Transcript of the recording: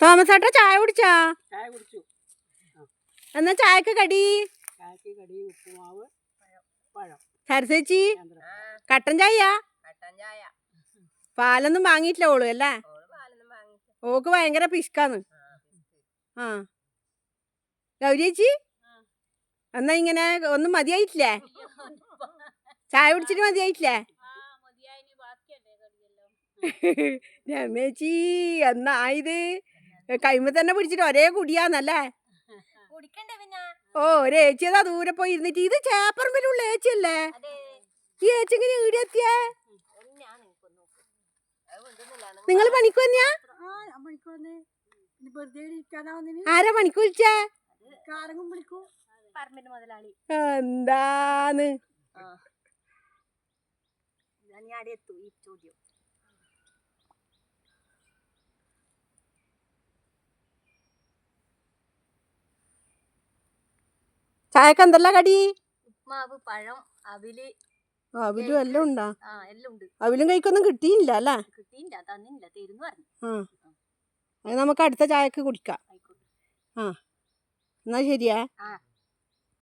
Thomas ഏട്ടാ ചായ കുടിച്ചാ? ചായ കുടിച്ചു. എന്നാ ചായക്ക് കടി? ചായക്ക് കടി ഉപ്പുമാവ് പഴം. സരസേച്ചി നേന്ത്രപ്പഴം. കട്ടൻ ചായ. പാലൊന്നും വാങ്ങിയിട്ടില്ല ഓൾ അല്ലേ? ഓക്ക് ഭയങ്കര പിഷ്കാന്ന് ആ ഗൗരി ചേച്ചി? എന്നാ ഇങ്ങനെ ഒന്നും മതിയായിട്ടില്ലേ? ചായ കുടിച്ചിട്ട് മതിയായിട്ടില്ലേ? രമേച്ചി എന്നാ ഇത്? കൈമ തന്നെ പിടിച്ചിട്ട് ഒരേ കുടിയാന്നല്ലേ? ഓ ഒരു ഏച്ചിയതാ ദൂരെ പോയി ഇരുന്നിട്ട്. ഇത് ചേപ്പറമ്പിലുള്ള ഏച്ചിയല്ലേ? ഈ ഏച്ചി ഇങ്ങനെ ഇവിടെ എത്തിയേ നിങ്ങൾ പണിക്ക് വന്നേ. ആരാ പണിക്ക് വിളിച്ചേ? എന്താന്ന്? ഞാൻ എത്തു ഈ ചോദ്യം. എന്തെല്ലാം കടി? ഉപ്മാവ് പഴം അവിൽ അവിലും എല്ലാം ഉണ്ടാ? ആ എല്ലാം ഉണ്ട്. അവിലും കൈക്കൊന്നും കിട്ടിയില്ല അല്ലേ? കിട്ടിയില്ല തന്നില്ല തരുന്നു പറഞ്ഞു. ആ. നമുക്ക് അടുത്ത ചായക്ക് കുടിക്കാം. ആ. എന്നാ ശരിയാ.